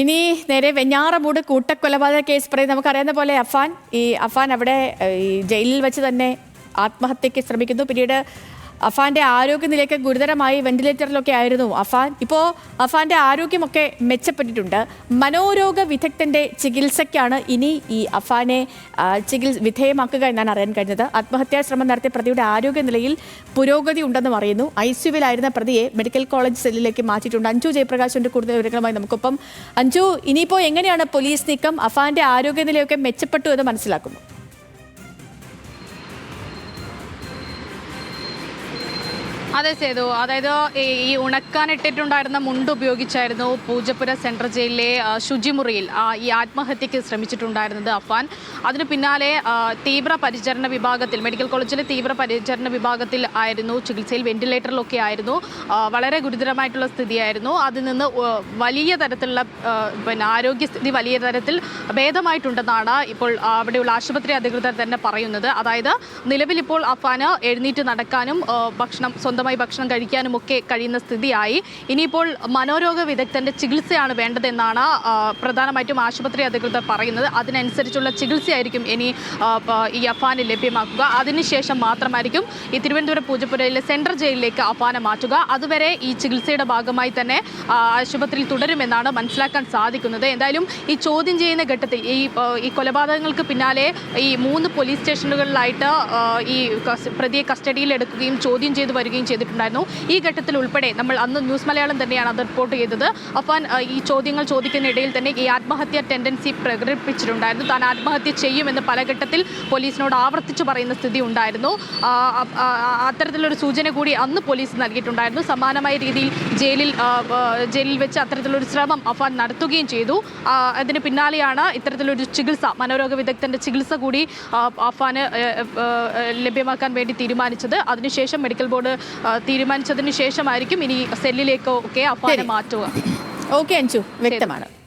ഇനി നേരെ വെഞ്ഞാറമൂട് കൂട്ടക്കൊലപാതക കേസ് പറയും നമുക്കറിയാവുന്ന പോലെ അഫാൻ ഈ അഫാൻ അവിടെ ഈ ജയിലിൽ വെച്ച് തന്നെ ആത്മഹത്യക്ക് ശ്രമിക്കുന്നു. പിന്നീട് അഫാന്റെ ആരോഗ്യനിലയൊക്കെ ഗുരുതരമായി വെന്റിലേറ്ററിലൊക്കെ ആയിരുന്നു അഫാൻ. ഇപ്പോൾ അഫാന്റെ ആരോഗ്യമൊക്കെ മെച്ചപ്പെട്ടിട്ടുണ്ട്. മനോരോഗ വിദഗ്ധന്റെ ചികിത്സയ്ക്കാണ് ഇനി ഈ അഫാനെ ചികിത്സ വിധേയമാക്കുക എന്നാണ് അറിയാൻ കഴിഞ്ഞത്. ആത്മഹത്യാ ശ്രമം നടത്തിയ പ്രതിയുടെ ആരോഗ്യനിലയിൽ പുരോഗതി ഉണ്ടെന്നും അറിയുന്നു. ഐ സിയുവിലായിരുന്ന പ്രതിയെ മെഡിക്കൽ കോളേജ് സെല്ലിലേക്ക് മാറ്റിയിട്ടുണ്ട്. അഞ്ജു ജയപ്രകാശിന്റെ കൂടുതൽ വിവരങ്ങളുമായി നമുക്കൊപ്പം. അഞ്ജു ഇനിയിപ്പോൾ എങ്ങനെയാണ് പോലീസ് നീക്കം? അഫാന്റെ ആരോഗ്യനിലയൊക്കെ മെച്ചപ്പെട്ടു എന്ന് മനസ്സിലാക്കുന്നു. അതെ സേതു. അതായത് ഈ ഉണക്കാനിട്ടിട്ടുണ്ടായിരുന്ന മുണ്ട് ഉപയോഗിച്ചായിരുന്നു പൂജപ്പുര സെൻട്രൽ ജയിലിലെ ശുചിമുറിയിൽ ഈ ആത്മഹത്യക്ക് ശ്രമിച്ചിട്ടുണ്ടായിരുന്നത് അഫാൻ അതിനു പിന്നാലെ തീവ്ര പരിചരണ വിഭാഗത്തിൽ മെഡിക്കൽ കോളേജിലെ തീവ്ര പരിചരണ വിഭാഗത്തിൽ ആയിരുന്നു ചികിത്സയിൽ വെന്റിലേറ്ററിലൊക്കെ ആയിരുന്നു. വളരെ ഗുരുതരമായിട്ടുള്ള സ്ഥിതിയായിരുന്നു. അതിൽ നിന്ന് വലിയ തരത്തിലുള്ള പിന്നെ ആരോഗ്യസ്ഥിതി വലിയ തരത്തിൽ ഭേദമായിട്ടുണ്ടെന്നാണ് ഇപ്പോൾ അവിടെയുള്ള ആശുപത്രി അധികൃതർ തന്നെ പറയുന്നത്. അതായത് നിലവിൽ ഇപ്പോൾ അഫാന് എഴുന്നേറ്റ് നടക്കാനും ഭക്ഷണം സ്വന്തമായി ഭക്ഷണം കഴിക്കാനും ഒക്കെ കഴിയുന്ന സ്ഥിതിയായി. ഇനിയിപ്പോൾ മനോരോഗ വിദഗ്ധന്റെ ചികിത്സയാണ് വേണ്ടതെന്നാണ് പ്രധാനമായിട്ടും ആശുപത്രി അധികൃതർ പറയുന്നത്. അതിനനുസരിച്ചുള്ള ചികിത്സയായിരിക്കും ഇനി ഈ അഫാന് ലഭ്യമാക്കുക. അതിനുശേഷം മാത്രമായിരിക്കും ഈ തിരുവനന്തപുരം പൂജപ്പുരയിലെ സെൻട്രൽ ജയിലിലേക്ക് അഫാനെ മാറ്റുക. അതുവരെ ഈ ചികിത്സയുടെ ഭാഗമായി തന്നെ ആശുപത്രിയിൽ തുടരുമെന്നാണ് മനസ്സിലാക്കാൻ സാധിക്കുന്നത്. എന്തായാലും ഈ ചോദ്യം ചെയ്യുന്ന ഘട്ടത്തിൽ ഈ ഈ കൊലപാതകങ്ങൾക്ക് പിന്നാലെ ഈ മൂന്ന് പോലീസ് സ്റ്റേഷനുകളിലായിട്ട് ഈ പ്രതിയെ കസ്റ്റഡിയിൽ എടുക്കുകയും ചോദ്യം ചെയ്തു വരികയും ചെയ്തിട്ടുണ്ടായിരുന്നു. ഈ ഘട്ടത്തിൽ ഉൾപ്പെടെ നമ്മൾ അന്ന് ന്യൂസ് മലയാളം തന്നെയാണ് അത് റിപ്പോർട്ട് ചെയ്തത്. അഫാൻ ഈ ചോദ്യങ്ങൾ ചോദിക്കുന്ന ഇടയിൽ തന്നെ ഈ ആത്മഹത്യ ടെൻഡൻസി പ്രകടിപ്പിച്ചിട്ടുണ്ടായിരുന്നു. താൻ ആത്മഹത്യ ചെയ്യുമെന്ന് പല ഘട്ടത്തിൽ പോലീസിനോട് ആവർത്തിച്ചു പറയുന്ന സ്ഥിതി ഉണ്ടായിരുന്നു. അത്തരത്തിലൊരു സൂചന കൂടി അന്ന് പോലീസ് നൽകിയിട്ടുണ്ടായിരുന്നു. സമാനമായ രീതിയിൽ ജയിലിൽ ജയിലിൽ വെച്ച് അത്തരത്തിലൊരു ശ്രമം അഫാൻ നടത്തുകയും ചെയ്തു. അതിന് പിന്നാലെയാണ് ഇത്തരത്തിലൊരു ചികിത്സ മനോരോഗ വിദഗ്ധന്റെ ചികിത്സ കൂടി അഫാന് ലഭ്യമാക്കാൻ വേണ്ടി തീരുമാനിച്ചത്. അതിനുശേഷം മെഡിക്കൽ ബോർഡ് തീരുമാനിച്ചതിന് ശേഷമായിരിക്കും ഇനി സെല്ലിലേക്കോ ഒക്കെ അപ്പാനെ. മാറ്റുക. ഓക്കെ അഞ്ചു വ്യക്തമാണ്.